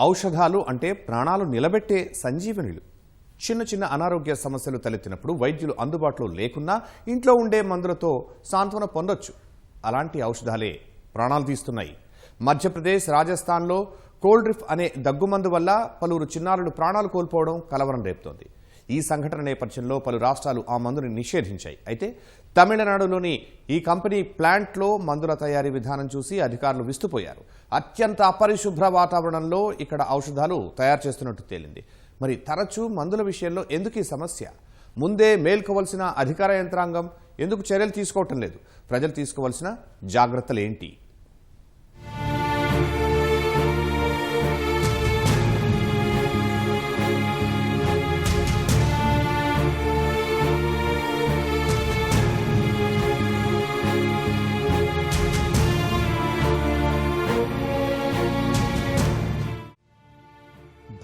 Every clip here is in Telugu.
ఔషధాలు అంటే ప్రాణాలు నిలబెట్టే సంజీవనులు. చిన్న చిన్న అనారోగ్య సమస్యలు తలెత్తినప్పుడు వైద్యులు అందుబాటులో లేకున్నా ఇంట్లో ఉండే మందులతో సాంత్వన పొందొచ్చు. అలాంటి ఔషధాలే ప్రాణాలు తీస్తున్నాయి. మధ్యప్రదేశ్ రాజస్థాన్లో కోల్డ్రిఫ్ అనే దగ్గుమందు వల్ల పలువురు చిన్నారులు ప్రాణాలు కోల్పోవడం కలవరం రేపుతోంది. ఈ సంఘటన నేపథ్యంలో పలు రాష్ట్రాలు ఆ మందుని నిషేధించాయి. అయితే తమిళనాడులోని ఈ కంపెనీ ప్లాంట్లో మందుల తయారీ విధానం చూసి అధికారులు విస్తుపోయారు. అత్యంత అపరిశుభ్ర వాతావరణంలో ఇక్కడ ఔషధాలు తయారు చేస్తున్నట్టు తేలింది. మరి తరచూ మందుల విషయంలో ఎందుకు ఈ సమస్య? ముందే మేల్కోవలసిన అధికార యంత్రాంగం ఎందుకు చర్యలు తీసుకోవటం లేదు? ప్రజలు తీసుకోవాల్సిన జాగ్రత్తలు ఏంటి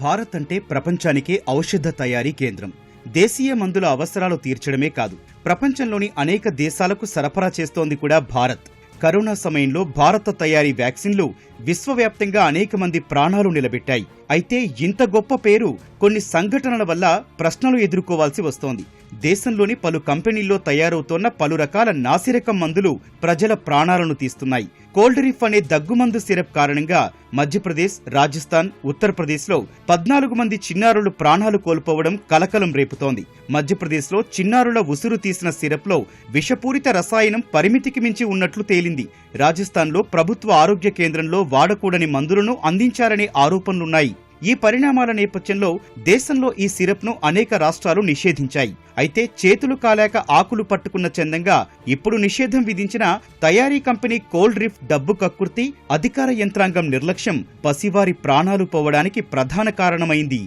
భారత్ అంటే ప్రపంచానికే ఔషధ తయారీ కేంద్రం. దేశీయ మందుల అవసరాలు తీర్చడమే కాదు ప్రపంచంలోని అనేక దేశాలకు సరఫరా చేస్తోంది కూడా భారత్. కరోనా సమయంలో భారత తయారీ వ్యాక్సిన్లు విశ్వవ్యాప్తంగా అనేక మంది ప్రాణాలు నిలబెట్టాయి. అయితే ఇంత గొప్ప పేరు కొన్ని సంఘటనల వల్ల ప్రశ్నలు ఎదుర్కోవాల్సి వస్తోంది. దేశంలోని పలు కంపెనీల్లో తయారవుతోన్న పలు రకాల నాసిరకం మందులు ప్రజల ప్రాణాలను తీస్తున్నాయి. కోల్డ్ రిఫ్ అనే దగ్గుమందు సిరప్ కారణంగా మధ్యప్రదేశ్ రాజస్థాన్ ఉత్తరప్రదేశ్లో పద్నాలుగు మంది చిన్నారులు ప్రాణాలు కోల్పోవడం కలకలం రేపుతోంది. మధ్యప్రదేశ్లో చిన్నారుల ఉసురు తీసిన సిరప్లో విషపూరిత రసాయనం పరిమితికి మించి ఉన్నట్లు తేలింది. రాజస్థాన్లో ప్రభుత్వ ఆరోగ్య కేంద్రంలో వాడకూడని మందులను అందించారనే ఆరోపణలున్నాయి. ఈ పరిణామాల నేపథ్యంలో దేశంలో ఈ సిరప్ను అనేక రాష్ట్రాలు నిషేధించాయి. అయితే చేతులు కాలేక ఆకులు పట్టుకున్న చందంగా ఇప్పుడు నిషేధం విధించిన తయారీ కంపెనీ కోల్డ్ రిఫ్ డబ్బు కక్కుర్తి అధికార యంత్రాంగం నిర్లక్ష్యం పసివారి ప్రాణాలు పోవడానికి ప్రధాన కారణమైంది.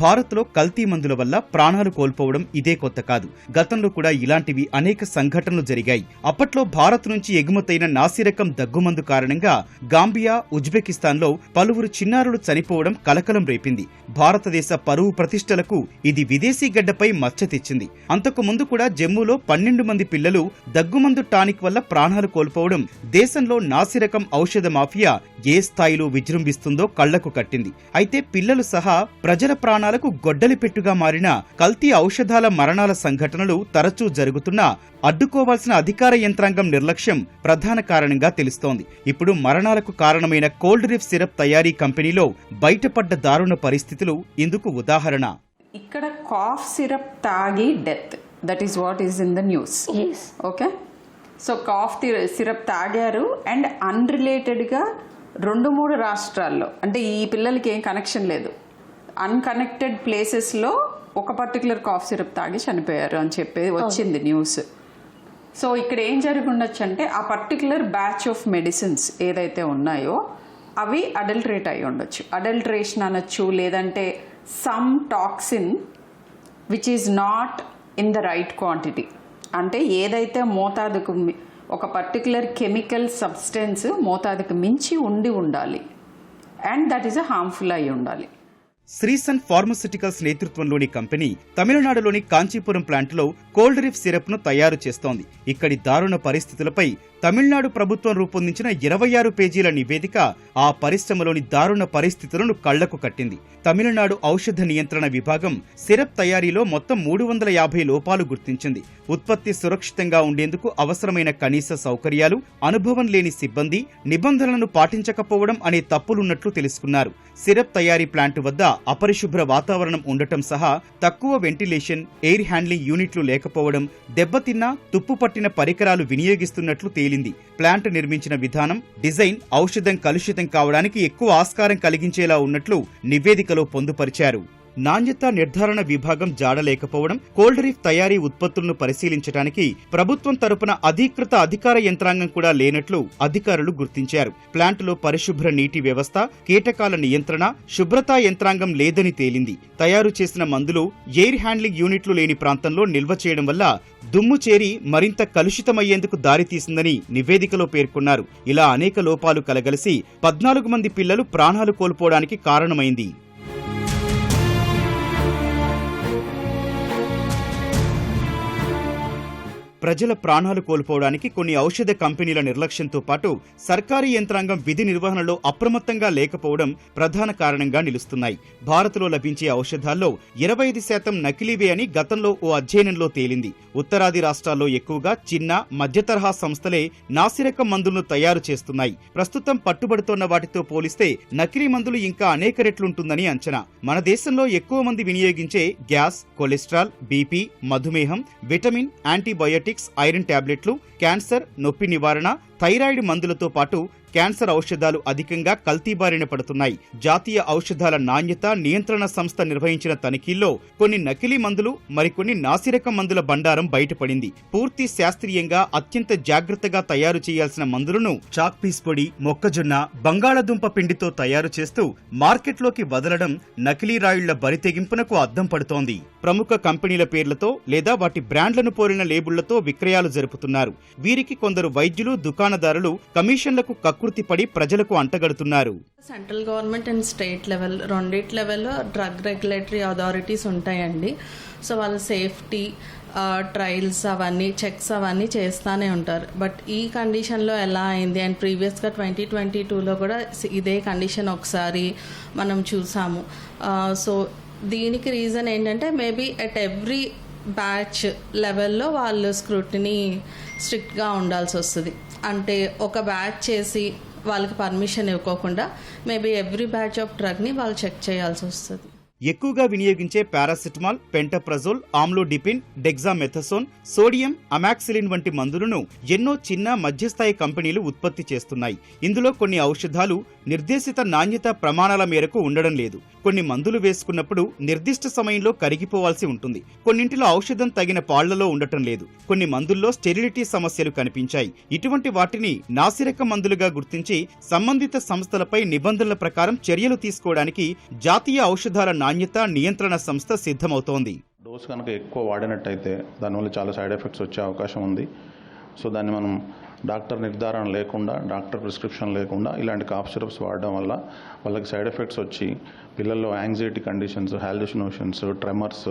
భారత్లో కల్తీ మందుల వల్ల ప్రాణాలు కోల్పోవడం ఇదే కొత్త కాదు. గతంలో కూడా ఇలాంటివి అనేక సంఘటనలు జరిగాయి. అప్పట్లో భారత్ నుంచి ఎగుమతైన నాసిరకం దగ్గుమందు కారణంగా గాంబియా ఉజ్బెకిస్తాన్లో పలువురు చిన్నారులు చనిపోవడం కలకలం రేపింది. భారతదేశ పరువు ప్రతిష్టలకు ఇది విదేశీ గడ్డపై మచ్చ తెచ్చింది. అంతకు ముందు కూడా జమ్మూలో పన్నెండు మంది పిల్లలు దగ్గుమందు టానిక్ వల్ల ప్రాణాలు కోల్పోవడం దేశంలో నాసిరకం ఔషధ మాఫియా ఏ స్థాయిలో విజృంభిస్తుందో కళ్ళకు కట్టింది. అయితే పిల్లలు సహా ప్రజల ప్రాణాలు ప్రాణాలకు గొడ్డలి పెట్టుగా మారిన కల్తీ ఔషధాల మరణాల సంఘటనలు తరచూ జరుగుతున్నా అడ్డుకోవాల్సిన అధికార యంత్రాంగం నిర్లక్ష్యం ప్రధాన కారణంగా తెలుస్తోంది. ఇప్పుడు మరణాలకు కారణమైన కోల్డ్ రిఫ్ సిరప్ తయారీ కంపెనీలో బయటపడ్డ దారుణ పరిస్థితులు ఇందుకు ఉదాహరణ. ఇక్కడ కాఫ్ సిరప్ తాగి death. That is what is in the news. Okay so cough syrup తాగారు అండ్ అన్రిలేటెడ్గా రెండు మూడు రాష్ట్రాల్లో అంటే ఈ పిల్లలకి ఏం కనెక్షన్ లేదు. అన్కనెక్టెడ్ ప్లేసెస్లో ఒక పర్టికులర్ కాఫ్ సిరప్ తాగి చనిపోయారు అని చెప్పి వచ్చింది న్యూస్ సో ఇక్కడ ఏం జరిగి ఉండొచ్చు అంటే ఆ పర్టికులర్ బ్యాచ్ ఆఫ్ మెడిసిన్స్ ఏదైతే ఉన్నాయో అవి అడల్టరేట్ అయి ఉండొచ్చు. అడల్టరేషన్ అనొచ్చు లేదంటే some toxin which is not in the right quantity అంటే ఏదైతే మోతాదుకు ఒక పర్టికులర్ కెమికల్ సబ్స్టెన్స్ మోతాదుకు మించి ఉండి ఉండాలి. And that is a harmful అయి ఉండాలి. శ్రీసన్ ఫార్మస్యూటికల్స్ నేతృత్వంలోని కంపెనీ తమిళనాడులోని కాంచీపురం ప్లాంట్లో కోల్డ్ రిఫ్ సిరప్ను తయారు చేస్తోంది. ఇక్కడి దారుణ పరిస్థితులపై తమిళనాడు ప్రభుత్వం రూపొందించిన ఇరవై ఆరు పేజీల నివేదిక ఆ పరిశ్రమలోని దారుణ పరిస్థితులను కళ్ళకు కట్టింది. తమిళనాడు ఔషధ నియంత్రణ విభాగం సిరప్ తయారీలో మొత్తం మూడు వందల యాభై లోపాలు గుర్తించింది. ఉత్పత్తి సురక్షితంగా ఉండేందుకు అవసరమైన కనీస సౌకర్యాలు అనుభవం లేని సిబ్బంది నిబంధనలను పాటించకపోవడం అనే తప్పులున్నట్లు తెలుసుకున్నారు. సిరప్ తయారీ ప్లాంట్ వద్ద అపరిశుభ్ర వాతావరణం ఉండటం సహా తక్కువ వెంటిలేషన్ ఎయిర్ హ్యాండ్లింగ్ యూనిట్లు లేకపోవడం దెబ్బతిన్న తుప్పు పట్టిన పరికరాలు వినియోగిస్తున్నట్లు తేలింది. ప్లాంట్ నిర్మించిన విధానం డిజైన్ ఔషధం కలుషితం కావడానికి ఎక్కువ ఆస్కారం కలిగించేలా ఉన్నట్లు నివేదికలో పొందుపరిచారు. నాణ్యత నిర్ధారణ విభాగం జాడలేకపోవడం కోల్డ్ రీఫ్ తయారీ ఉత్పత్తులను పరిశీలించడానికి ప్రభుత్వం తరపున అధీకృత అధికార యంత్రాంగం కూడా లేనట్లు అధికారులు గుర్తించారు. ప్లాంటులో పరిశుభ్ర నీటి వ్యవస్థ కీటకాల నియంత్రణ శుభ్రతా యంత్రాంగం లేదని తేలింది. తయారు చేసిన మందులు ఎయిర్ హ్యాండ్లింగ్ యూనిట్లు లేని ప్రాంతంలో నిల్వ చేయడం వల్ల దుమ్ము చేరి మరింత కలుషితమయ్యేందుకు దారితీసిందని నివేదికలో పేర్కొన్నారు. ఇలా అనేక లోపాలు కలగలిసి పద్నాలుగు మంది పిల్లలు ప్రాణాలు కోల్పోవడానికి కారణమైంది. ప్రజల ప్రాణాలు కోల్పోవడానికి కొన్ని ఔషధ కంపెనీల నిర్లక్ష్యంతో పాటు సర్కారీ యంత్రాంగం విధి నిర్వహణలో అప్రమత్తంగా లేకపోవడం ప్రధాన కారణంగా నిలుస్తున్నాయి. భారత్లో లభించే ఔషధాల్లో ఇరవై ఐదు శాతం నకిలీవే అని గతంలో ఓ అధ్యయనంలో తేలింది. ఉత్తరాది రాష్ట్రాల్లో ఎక్కువగా చిన్న మధ్యతరహా సంస్థలే నాసిరకం మందులను తయారు చేస్తున్నాయి. ప్రస్తుతం పట్టుబడుతోన్న వాటితో పోలిస్తే నకిలీ మందులు ఇంకా అనేక రెట్లుంటుందని అంచనా. మన దేశంలో ఎక్కువ మంది వినియోగించే గ్యాస్ కొలెస్ట్రాల్ బీపీ మధుమేహం విటమిన్ యాంటీబయోటిక్ యాంటీబయోటిక్స్ ఐరన్ టాబ్లెట్లు క్యాన్సర్ నొప్పి నివారణ థైరాయిడ్ మందులతో పాటు క్యాన్సర్ ఔషధాలు అధికంగా కల్తీ బారిన పడుతున్నాయి. జాతీయ ఔషధాల నాణ్యత నియంత్రణ సంస్థ నిర్వహించిన తనిఖీల్లో కొన్ని నకిలీ మందులు మరికొన్ని నాసిరకం మందుల బండారం బయటపడింది. పూర్తి శాస్త్రీయంగా అత్యంత జాగ్రత్తగా తయారు చేయాల్సిన మందులను చాక్ పీస్ పొడి మొక్కజొన్న బంగాళదుంప పిండితో తయారు చేస్తూ మార్కెట్లోకి వదలడం నకిలీ రాయుళ్ళ బరితెగింపునకు అద్దం పడుతోంది. ప్రముఖ కంపెనీల పేర్లతో లేదా వాటి బ్రాండ్లను పోలిన లేబుళ్ళతో విక్రయాలు జరుపుతున్నారు. వీరికి కొందరు వైద్యులు దుకాణదారులు కమిషన్లకు ఆకృతి పడి ప్రజలకు అంటగడుతున్నారు. Central government and state level రెండిట్ లెవెల్లో డ్రగ్ రెగ్యులేటరీ అథారిటీస్ ఉంటాయండి. సో వాళ్ళ సేఫ్టీ ట్రయల్స్ అవన్నీ చెక్స్ అవన్నీ చేస్తూనే ఉంటారు. బట్ ఈ కండిషన్లో ఎలా అయింది? అండ్ ప్రీవియస్గా ట్వంటీ ట్వంటీ టూలో కూడా ఇదే కండిషన్ ఒకసారి మనం చూసాము. సో దీనికి రీజన్ ఏంటంటే మేబీ అట్ ఎవ్రీ బ్యాచ్ లెవెల్లో వాళ్ళు స్క్రూటినీ స్ట్రిక్ట్గా ఉండాల్సి వస్తుంది. అంటే ఒక బ్యాచ్ చేసి వాళ్ళకి పర్మిషన్ ఇవ్వకోకుండా మేబీ ఎవ్రీ బ్యాచ్ ఆఫ్ డ్రగ్ని వాళ్ళు చెక్ చేయాల్సి వస్తుంది. ఎక్కువగా వినియోగించే paracetamol pantoprazole amlodipine dexamethasone sodium amoxicillin వంటి మందులను ఎన్నో చిన్న మధ్యస్థాయి కంపెనీలు ఉత్పత్తి చేస్తున్నాయి. ఇందులో కొన్ని ఔషధాలు నిర్దేశిత నాణ్యత ప్రమాణాల మేరకు ఉండడం లేదు. కొన్ని మందులు వేసుకున్నప్పుడు నిర్దిష్ట సమయంలో కరిగిపోవాల్సి ఉంటుంది. కొన్నింటిలో ఔషధం తగిన పాళ్ళలో ఉండటం లేదు. కొన్ని మందుల్లో స్టెరిలిటీ సమస్యలు కనిపించాయి. ఇటువంటి వాటిని నాసిరక మందులుగా గుర్తించి సంబంధిత సంస్థలపై నిబంధనల ప్రకారం చర్యలు తీసుకోవడానికి జాతీయ ఔషధాల నాణ్యత నియంత్రణ సంస్థ సిద్ధమవుతోంది. డోస్ కనుక ఎక్కువ వాడినట్టయితే దానివల్ల చాలా సైడ్ ఎఫెక్ట్స్ వచ్చే అవకాశం ఉంది. సో దాన్ని మనం డాక్టర్ నిర్ధారణ లేకుండా డాక్టర్ ప్రిస్క్రిప్షన్ లేకుండా ఇలాంటి కాఫ్ సిరప్స్ వాడడం వల్ల వాళ్ళకి సైడ్ ఎఫెక్ట్స్ వచ్చి పిల్లల్లో యాంగ్జైటీ కండిషన్స్ హాల్యూసినోషన్స్ ట్రెమర్స్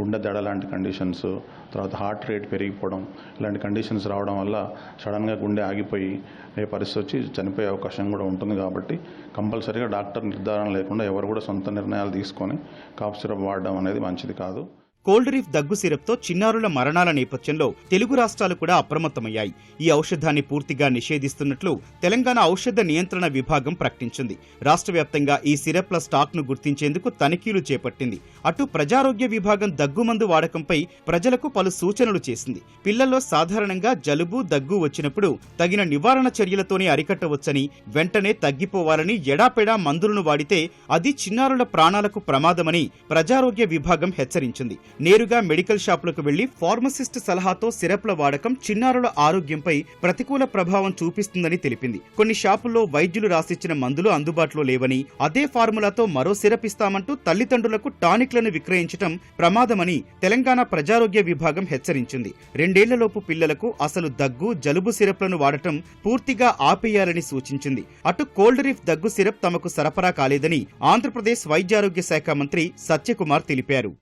గుండె దడ లాంటి కండిషన్స్ తర్వాత హార్ట్ రేట్ పెరిగిపోవడం ఇలాంటి కండిషన్స్ రావడం వల్ల సడన్గా గుండె ఆగిపోయి ఏ పరిస్థితి వచ్చి చనిపోయే అవకాశం కూడా ఉంటుంది కాబట్టి కంపల్సరీగా డాక్టర్ నిర్ధారణ లేకుండా ఎవరు కూడా సొంత నిర్ణయాలు తీసుకొని కాఫ్ సిరప్ వాడడం అనేది మంచిది కాదు. కోల్డ్ రీఫ్ దగ్గు సిరప్తో చిన్నారుల మరణాల నేపథ్యంలో తెలుగు రాష్ట్రాలు కూడా అప్రమత్తమయ్యాయి. ఈ ఔషధాన్ని పూర్తిగా నిషేధిస్తున్నట్లు తెలంగాణ ఔషధ నియంత్రణ విభాగం ప్రకటించింది. రాష్ట్ర వ్యాప్తంగా ఈ సిరప్ల స్టాక్ను గుర్తించేందుకు తనిఖీలు చేపట్టింది. అటు ప్రజారోగ్య విభాగం దగ్గుమందు వాడకంపై ప్రజలకు పలు సూచనలు చేసింది. పిల్లల్లో సాధారణంగా జలుబు దగ్గు వచ్చినప్పుడు తగిన నివారణ చర్యలతోనే అరికట్టవచ్చని వెంటనే తగ్గిపోవాలని ఎడాపెడా మందులను వాడితే అది చిన్నారుల ప్రాణాలకు ప్రమాదమని ప్రజారోగ్య విభాగం హెచ్చరించింది. నేరుగా మెడికల్ షాపులకు వెళ్ళి ఫార్మసిస్ట్ సలహాతో సిరప్ల వాడకం చిన్నారుల ఆరోగ్యంపై ప్రతికూల ప్రభావం చూపిస్తుందని తెలిపింది. కొన్ని షాపుల్లో వైద్యులు రాసిచ్చిన మందులు అందుబాటులో లేవని అదే ఫార్ములాతో మరో సిరప్ ఇస్తామంటూ తల్లిదండ్రులకు టానిక్లను విక్రయించడం ప్రమాదమని తెలంగాణ ప్రజారోగ్య విభాగం హెచ్చరించింది. రెండేళ్ళలోపు పిల్లలకు అసలు దగ్గు జలుబు సిరప్లను వాడటం పూర్తిగా ఆపేయాలని సూచించింది. అటు కోల్డ్ రీఫ్ దగ్గు సిరప్ తమకు సరఫరా కాలేదని ఆంధ్రప్రదేశ్ వైద్యారోగ్య శాఖ మంత్రి సత్యకుమార్ తెలిపారు.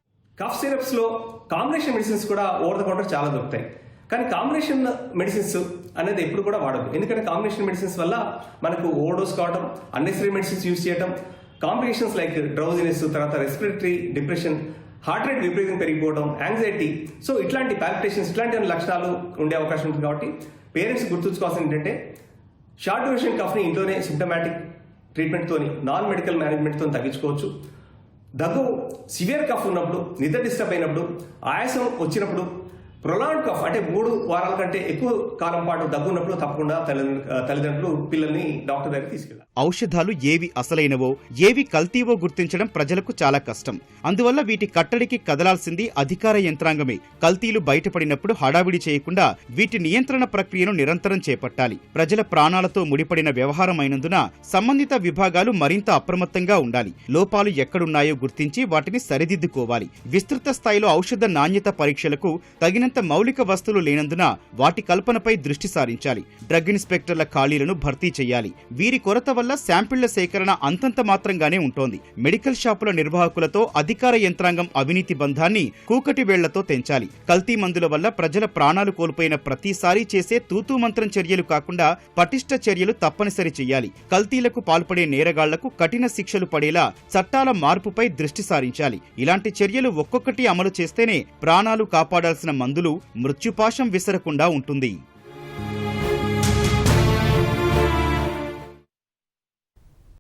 కఫ్ సిరప్స్లో కాంబినేషన్ మెడిసిన్స్ కూడా ఓవర్ ద కౌంటర్ చాలా దొరుకుతాయి. కానీ కాంబినేషన్ మెడిసిన్స్ అనేది ఎప్పుడు కూడా వాడదు ఎందుకంటే కాంబినేషన్ మెడిసిన్స్ వల్ల మనకు ఓవర్డోస్ కావడం అన్నెసరీ మెడిసిన్స్ యూజ్ చేయడం కాంప్లికేషన్స్ లైక్ డ్రౌజినెస్ తర్వాత రెస్పిరేటరీ డిప్రెషన్ హార్ట్ రేట్ విపరీతం పెరిగిపోవడం యాంగ్జైటీ సో ఇట్లాంటి పాలిటేషన్స్ ఇట్లాంటి లక్షణాలు ఉండే అవకాశం ఉంటుంది కాబట్టి పేరెంట్స్ గుర్తుంచుకోవాల్సింది ఏంటంటే షార్ట్ డ్యూరేషన్ కఫ్ని ఇంట్లోనే సిమ్టమాటిక్ ట్రీట్మెంట్తో నాన్ మెడికల్ మేనేజ్మెంట్తో తగ్గించుకోవచ్చు. దగ్గు సివియర్ కఫ్ ఉన్నప్పుడు నిద్ర డిస్టర్బ్ అయినప్పుడు ఆయాసం వచ్చినప్పుడు ప్రొలాండ్ కఫ్ అంటే మూడు వారాల కంటే ఎక్కువ కాలం పాటు దగ్గు ఉన్నప్పుడు తప్పకుండా తల్లిదండ్రులు పిల్లల్ని డాక్టర్ దగ్గర తీసుకెళ్ళాలి. ఔషధాలు ఏవి అసలైనవో ఏవి కల్తీవో గుర్తించడం ప్రజలకు చాలా కష్టం. అందువల్ల వీటి కట్టడికి కదలాల్సింది అధికార యంత్రాంగమే. కల్తీలు బయటపడినప్పుడు హడావిడి చేయకుండా వీటి నియంత్రణ ప్రక్రియను నిరంతరం చేపట్టాలి. ప్రజల ప్రాణాలతో ముడిపడిన వ్యవహారం అయినందున సంబంధిత విభాగాలు మరింత అప్రమత్తంగా ఉండాలి. లోపాలు ఎక్కడున్నాయో గుర్తించి వాటిని సరిదిద్దుకోవాలి. విస్తృత స్థాయిలో ఔషధ నాణ్యత పరీక్షలకు తగిన తగినంత మౌలిక వస్తువులు లేనందున వాటి కల్పనపై దృష్టి సారించాలి. డ్రగ్ ఇన్స్పెక్టర్ల ఖాళీలను భర్తీ చేయాలి. వీరి కొరత వల్ల శాంపిళ్ళ సేకరణ అంతంత మాత్రంగానే ఉంటోంది. మెడికల్ షాపుల నిర్వాహకులతో అధికార యంత్రాంగం అవినీతి బంధాన్ని కూకటి వేళ్ళతో తెంచాలి. కల్తీ మందుల వల్ల ప్రజల ప్రాణాలు కోల్పోయిన ప్రతిసారి చేసే తూతూ మంత్రం చర్యలు కాకుండా పటిష్ట చర్యలు తప్పనిసరి చేయాలి. కల్తీలకు పాల్పడే నేరగాళ్ళకు కఠిన శిక్షలు పడేలా చట్టాల మార్పుపై దృష్టి సారించాలి. ఇలాంటి చర్యలు ఒక్కొక్కటి అమలు చేస్తేనే ప్రాణాలు కాపాడాల్సిన మందు మందులు మృత్యుపాశం విసరకుండా ఉంటుంది.